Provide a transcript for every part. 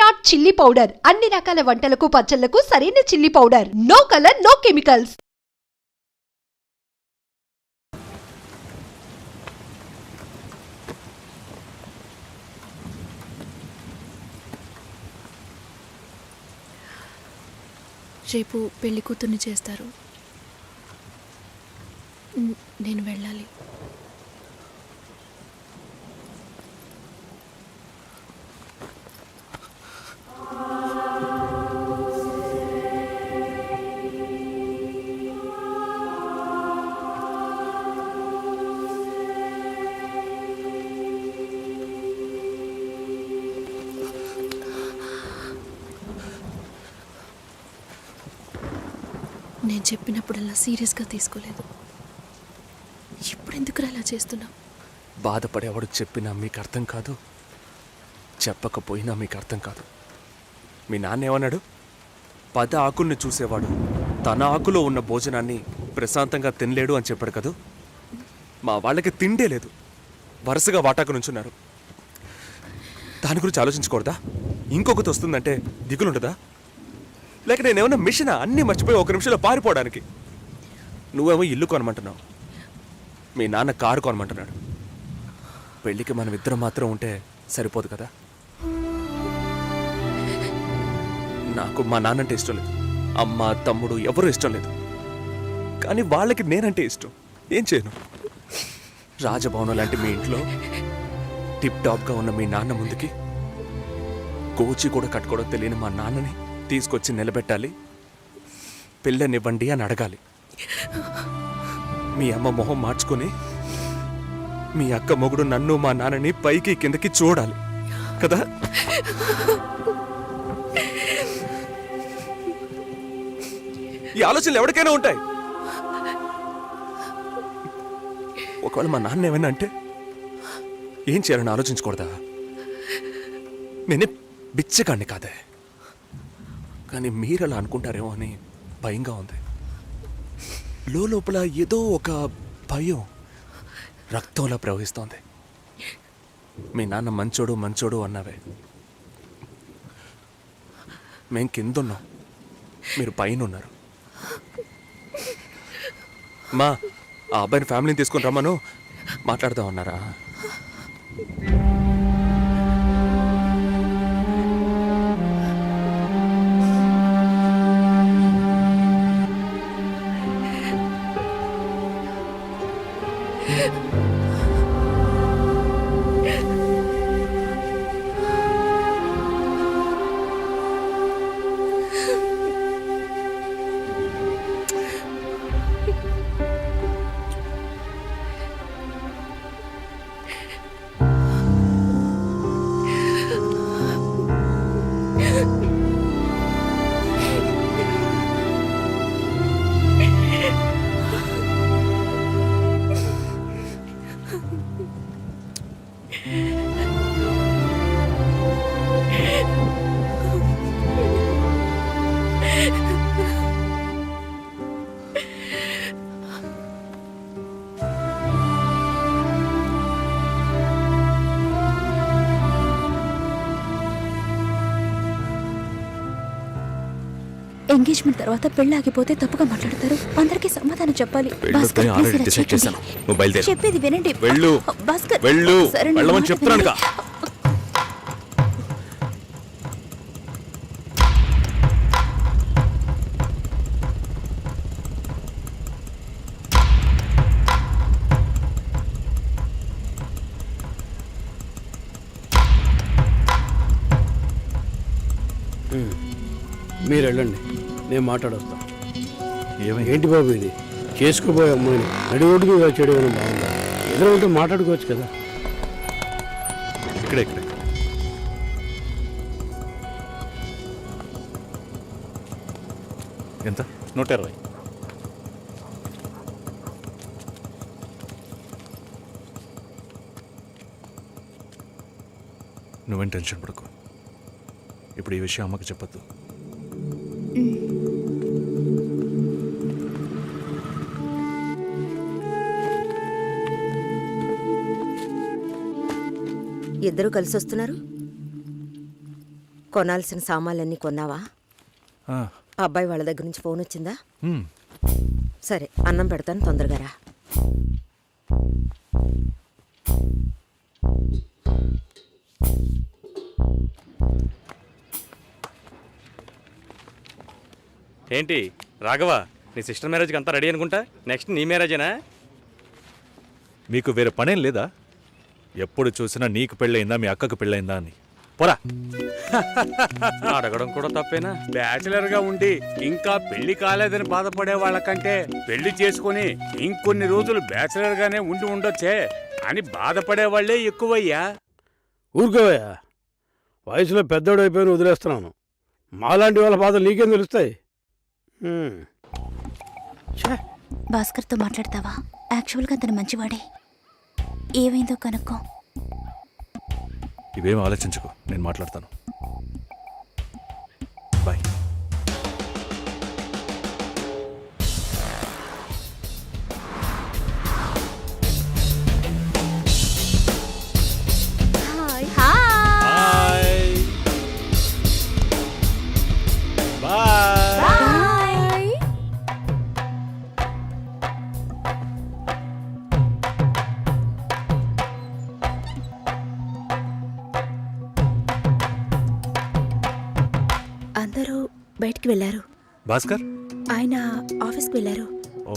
Virat chilli powder అన్ని రకాల వంటలకు పచ్చళ్ళకు సరైన chilli powder no colour no chemicals రేపు పెళ్ళి కూతుర్ని చేస్తారు. నేను వెళ్ళాలి. నేను చెప్పినప్పుడల్లా సీరియస్గా తీసుకోలేదు. ఇప్పుడు ఎందుకు అలా చేస్తున్నావు? బాధపడేవాడు చెప్పినా మీకు అర్థం కాదు చెప్పకపోయినా మీకు అర్థం కాదు. మీ నాన్న ఏమన్నాడు? పద ఆకుల్ని చూసేవాడు. తన ఆకులో ఉన్న భోజనాన్ని ప్రశాంతంగా తినలేడు అని చెప్పాడు కదూ? మా వాళ్ళకి తిండే లేదు. వరుసగా వాటాకు నుంచున్నారు. దాని గురించి ఆలోచించకూడదా? ఇంకొకటి వస్తుందంటే దిగులుండదా? లేక నేనేమన్నా మిషన్? అన్నీ మర్చిపోయి ఒక నిమిషంలో పారిపోవడానికి. నువ్వేమో ఇల్లు కొనమంటున్నావు. మీ నాన్న కారు కొనమంటున్నాడు. పెళ్ళికి మనం ఇద్దరం మాత్రం ఉంటే సరిపోదు కదా? నాకు మా నాన్నంటే ఇష్టం లేదు. అమ్మ తమ్ముడు ఎవరు ఇష్టం లేదు. కానీ వాళ్ళకి నేనంటే ఇష్టం. ఏం చేయను? రాజభవనం లాంటి మీ ఇంట్లో టిప్ టాప్గా ఉన్న మీ నాన్న ముందుకి కోచి కూడా కట్టుకోవడం తెలియని మా నాన్నని తీసుకొచ్చి నిలబెట్టాలి. పిల్లనివ్వండి అని అడగాలి. మీ అమ్మ మొహం మార్చుకొని మీ అక్క మొగుడు నన్ను మా నాన్నని పైకి కిందకి చూడాలి. కదా? ఈ ఆలోచనలు ఎవరికైనా ఉంటాయి. ఒకవేళ మా నాన్న ఏమైనా అంటే ఏం చేయాలని ఆలోచించకూడదా? నేనే బిచ్చగాడిని కాదే. కానీ మీరు అలా అనుకుంటారేమో అని భయంగా ఉంది. లోపల ఏదో ఒక భయం రక్తంలా ప్రవహిస్తోంది. మీ నాన్న మంచోడు మంచోడు అన్నావే. మేం కిందున్నాం. మీరు పైన ఉన్నారు మా ఆ అబ్బాయిని ఫ్యామిలీని తీసుకుని రమ్మను. మాట్లాడదాం へえ。ఎంగేజ్మెంట్ తర్వాత పెళ్ళి ఆగిపోతే తప్పుగా మాట్లాడతారు అందరికీ సమాధానం చెప్పాలి భాస్కర్, ఇలా చేయకండి. చెప్పేది వినండి వెళ్ళు. భాస్కర్ వెళ్ళు. సరే, నా వెళ్ళమని మాట చెప్తున్నానుగా. వినండి. మాట్లాడొస్తా. ఏంటి బాబు ఇది? చేసుకోబోయే అమ్మాయిని నడి రోడ్డుకి ఇలా చేయడం ఏమైనా బాగుందా? ఎదురు ఉంటే మాట్లాడుకోవచ్చు కదా. ఇక్కడే ఇక్కడే. ఎంత? నూట ఇరవై. నువ్వేం టెన్షన్ పడకు. ఇప్పుడు ఈ విషయం అమ్మకి చెప్పొద్దు. ఇద్దరు కలిసి వస్తున్నారు? కొనాల్సిన సామాన్లన్నీ కొన్నావా? ఆ, అబ్బాయి వాళ్ళ దగ్గర నుంచి ఫోన్ వచ్చిందా. సరే అన్నం పెడతాను తొందరగా రా. ఏంటి రాఘవ నీ సిస్టర్ మ్యారేజ్కి అంతా రెడీ అనుకుంటా? నెక్స్ట్ నీ మ్యారేజేనా? మీకు వేరే పనేం లేదా? ఎప్పుడు చూసినా నీకు పెళ్ళయిందా మీ అక్కకు పెళ్ళయిందా అని. పోరా. అడగడం కూడా తప్పేనా? బ్యాచిలర్గా ఉండి ఇంకా పెళ్ళి కాలేదని బాధపడే వాళ్ళకంటే పెళ్ళి చేసుకుని ఇంకొన్ని రోజులు బ్యాచిలర్ గానే ఉండి ఉండొచ్చే అని బాధపడే వాళ్ళే ఎక్కువయ్యా. ఊరుకోవయ్యా. వయసులో పెద్దోడు అయిపోయిన వదిలేస్తున్నాను. మాలాంటి వాళ్ళ బాధలు నీకేం తెలుస్తాయి? భాస్కర్తో మాట్లాడతావా? యాక్చువల్గా అతను మంచివాడే. ఏమైందో కనుక్కో. ఇవేం ఆలోచించుకో నేను మాట్లాడతాను. బయటికి వెళ్ళారు. భాస్కర్? ఆయన ఆఫీస్కి వెళ్ళారు. ఓ.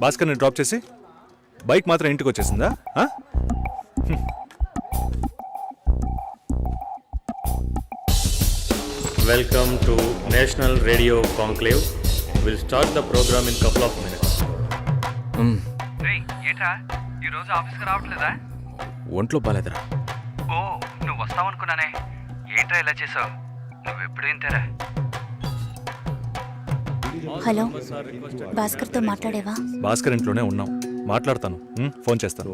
భాస్కర్ని డ్రాప్ చేసి బైక్ మాత్రం ఇంటికి వచ్చేసిందా? ఆ? Welcome to national radio conclave will start the programme in couple of minutes ఏంట్రా ఈరోజు ఆఫీస్కి రావట్లేదా? ఒంట్లో బాలేదురా. నువ్వు వస్తావనుకున్నానే. ఏంట్రా ఇలా చేసావు? నువ్వు ఎప్పుడు ఇంతేరా హలో భాస్కర్తో మాట్లాడేవా? భాస్కర్ ఇంట్లోనే ఉన్నాం. మాట్లాడతాను? ఫోన్ చేస్తాను.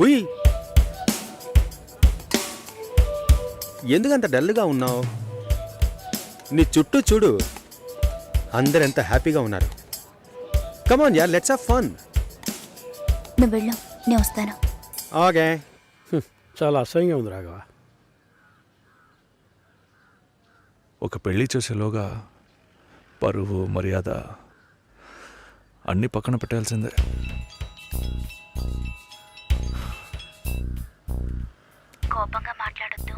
ఉయ్! ఎందుకంత డల్గా ఉన్నావు? నీ చుట్టూ చూడు. అందరు ఎంత హ్యాపీగా ఉన్నారు. Come on yeah let's have fun నువ్వు వెళ్ళు నేను వస్తాను. ఓకే. చాలా అసహ్యంగా ఉంది రాఘవ. ఒక పెళ్ళి చేసేలోగా పరువు మర్యాద అన్ని పక్కన పెట్టాల్సిందే. కోపంగా మాట్లాడొద్దు.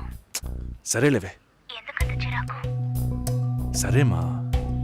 సరేలేవే. ఎందుకంత చిరాకు? సరేమా.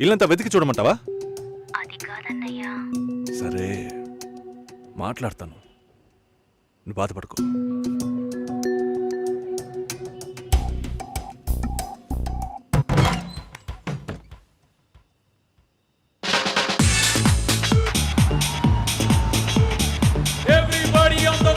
ఇల్లంతా వెతికి చూడమంటావా? అది కాదన్నయ్యా. సరే మాట్లాడతాను. నువ్వు బాధపడుకో. ఎవ్రీబడి ఆన్ ద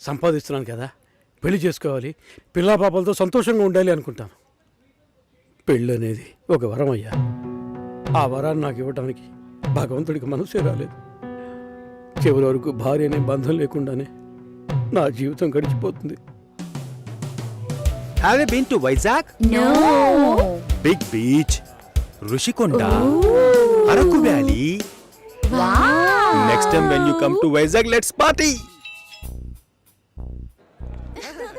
సంపాదిస్తున్నాను కదా. పెళ్ళి చేసుకోవాలి. పిల్లా పాపలతో సంతోషంగా ఉండాలి అనుకుంటాను. పెళ్ళి అనేది ఒక వరం అయ్యా ఆ వరాన్ని నాకు ఇవ్వడానికి భగవంతుడికి మనసే రాలేదు. చివరి వరకు భార్య అనే బంధం లేకుండానే నా జీవితం గడిచిపోతుంది. Have been to Vizag no big beach Rushikonda Araku valley next time when you come to Vizag let's party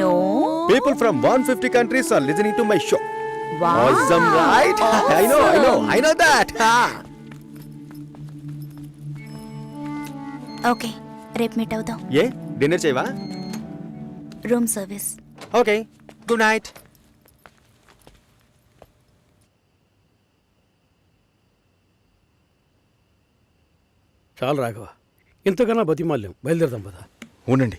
no people from 150 countries are listening to my show Awesome, right? I know, I know, I know that. Okay రేపు meet అవుదాం ఏ? Dinner చేయవా? Room service okay good night చాలు రాఘవ ఇంతకన్నా బతిమాల్యం బయలుదేరదాం పదా. ఉండండి.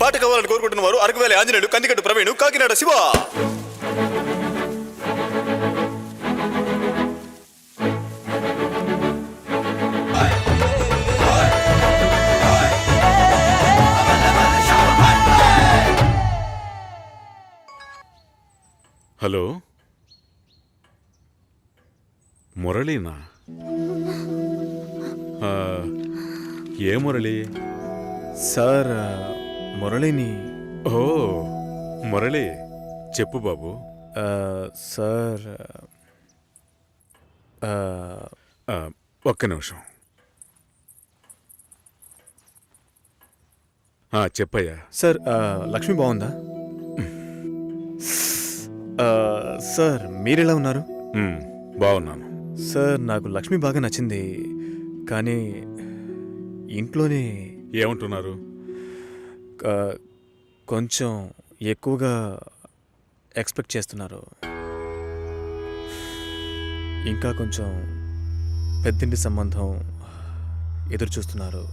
పాట కావాలని కోరుకుంటున్న వారు అరకువేలి ఆంజనేయులు కందికట్టు ప్రవీణ్ కాకినాడ శివ. హలో? మురళీనా? ఆ, ఏ మురళి? సార్ మురళిని. ఓ మురళి చెప్పు బాబు. సార్ ఒక్క నిమిషం. చెప్పయ్యా. సార్ లక్ష్మి బాగుందా? సార్ మీరెలా ఉన్నారు? బాగున్నాను. సార్ నాకు లక్ష్మి బాగా నచ్చింది కానీ ఇంట్లోనే ఏమంటున్నారు? కొంచెం ఎక్కువగా ఎక్స్పెక్ట్ చేస్తున్నారు. ఇంకా కొంచెం పెద్దింటి సంబంధం ఎదురు చూస్తున్నారు.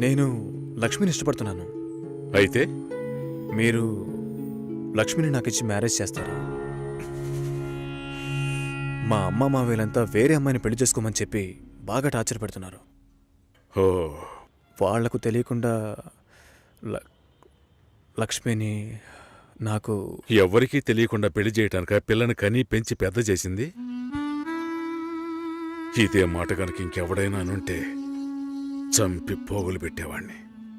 నేను లక్ష్మిని ఇష్టపడుతున్నాను. అయితే? మీరు లక్ష్మిని నాకు ఇచ్చి మ్యారేజ్ చేస్తారా? మా అమ్మ మా వీళ్ళంతా వేరే అమ్మాయిని పెళ్ళి చేసుకోమని చెప్పి బాగా టార్చర్ పెడుతున్నారు. ఓ వాళ్ళకు తెలియకుండా ల- లక్ష్మిని నాకు ఎవ్వరికీ తెలియకుండా పెళ్ళి చేయటానిక? పిల్లని కని పెంచి పెద్ద చేసింది? ఇదే మాట కనుక ఇంకెవడైనా అనుంటే చంపి పోగులు పెట్టేవాణ్ణి.